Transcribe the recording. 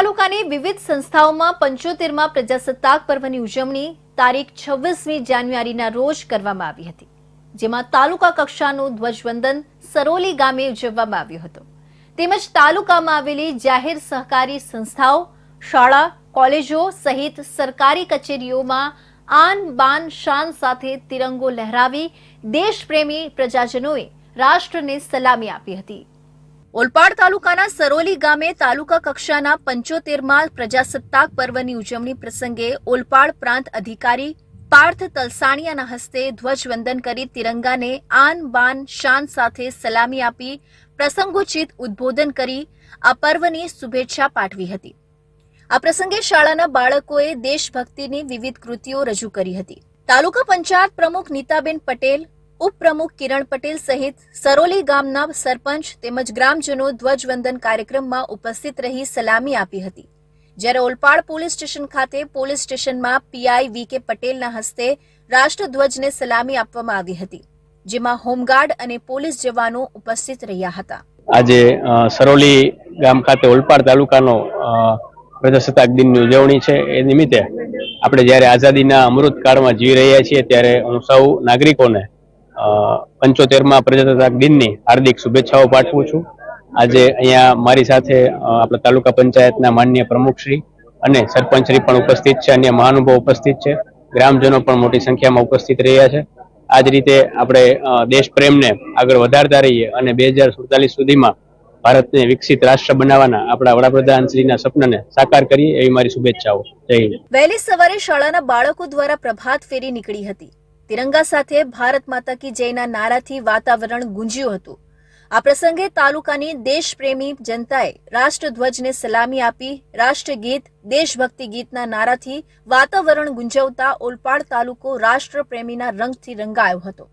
તાલુકાની વિવિધ સંસ્થાઓમાં પંચોતેરમાં પ્રજાસત્તાક પર્વની ઉજવણી તારીખ છવ્વીસમી જાન્યુઆરીના રોજ કરવામાં આવી હતી, જેમાં તાલુકા કક્ષાનું ધ્વજવંદન સરોલી ગામે ઉજવવામાં આવ્યું હતું. તેમજ તાલુકામાં આવેલી જાહેર સહકારી સંસ્થાઓ, શાળા, કોલેજો સહિત સરકારી કચેરીઓમાં આન બાન શાન સાથે તિરંગો લહેરાવી દેશપ્રેમી પ્રજાજનોએ રાષ્ટ્રને સલામી આપી હતી. ઓલપાડ તાલુકાના સરોલી ગામે તાલુકા કક્ષાના પંચોતેરમાં પ્રજાસત્તાક પર્વની ઉજવણી પ્રસંગે ઓલપાડ પ્રાંત અધિકારી પાર્થ તલસાણિયાના હસ્તે ધ્વજવંદન કરી તિરંગાને આન બાન શાન સાથે સલામી આપી પ્રસંગોચિત ઉદ્બોધન કરી આ પર્વની શુભેચ્છા પાઠવી હતી. આ પ્રસંગે શાળાના બાળકોએ દેશભક્તિની વિવિધ કૃતિઓ રજૂ કરી હતી. તાલુકા પંચાયત પ્રમુખ નીતાબેન પટેલ ઉપપ્રમુખ કિરણ પટેલ સહિત સરોલી ગામના સરપંચ તેમજ ગ્રામજનો ધ્વજવંદન કાર્યક્રમમાં ઉપસ્થિત રહી સલામી આપી હતી. જ્યારે ઓલપાડ પોલીસ સ્ટેશન ખાતે પોલીસ સ્ટેશનમાં પીઆઈ વી કે પટેલના હસ્તે રાષ્ટ્રધ્વજને સલામી આપવામાં આવી હતી, જેમાં હોમગાર્ડ અને પોલીસ જવાનો ઉપસ્થિત રહ્યા હતા. આજે સરોલી ગામ ખાતે ઓલપાડ તાલુકાનો પ્રજાસત્તાક દિનની ઉજવણી છે. એ નિમિત્તે આપણે જ્યારે આઝાદીના અમૃત કાળમાં જીવી રહ્યા છીએ, ત્યારે હું સૌ નાગરિકોને પંચોતેરમાં પ્રજાસત્તાક દિનની હાર્દિક શુભેચ્છાઓ પાઠવું છું. આજે અહીંયા મારી સાથે આપણા તાલુકા પંચાયતના માન્ય પ્રમુખશ્રી અને સરપંચશ્રી પણ ઉપસ્થિત છે, અન્ય મહાનુભાવ ઉપસ્થિત છે. ગ્રામજનો પણ મોટી સંખ્યામાં ઉપસ્થિત રહ્યા છે. આ જ રીતે આપણે દેશ પ્રેમને આગળ વધારતા રહીએ અને બે હજાર સુડતાલીસ સુધીમાં ભારતને વિકસિત રાષ્ટ્ર બનાવવાના આપણા વડાપ્રધાન શ્રીના સપનાને સાકાર કરીએ એવી મારી શુભેચ્છાઓ. જય હિન્દ. વહેલી સવારે શાળાના બાળકો દ્વારા પ્રભાત ફેરી નીકળી હતી. તિરંગા સાથે ભારત માતા કી જયના નારાથી વાતાવરણ ગુંજ્યું હતું. આ પ્રસંગે તાલુકાની દેશપ્રેમી જનતાએ રાષ્ટ્રધ્વજને સલામી આપી રાષ્ટ્રગીત, દેશભક્તિ ગીતના નારાથી વાતાવરણ ગુંજવતા ઓલપાડ તાલુકો રાષ્ટ્રપ્રેમીના રંગથી રંગાયો હતો.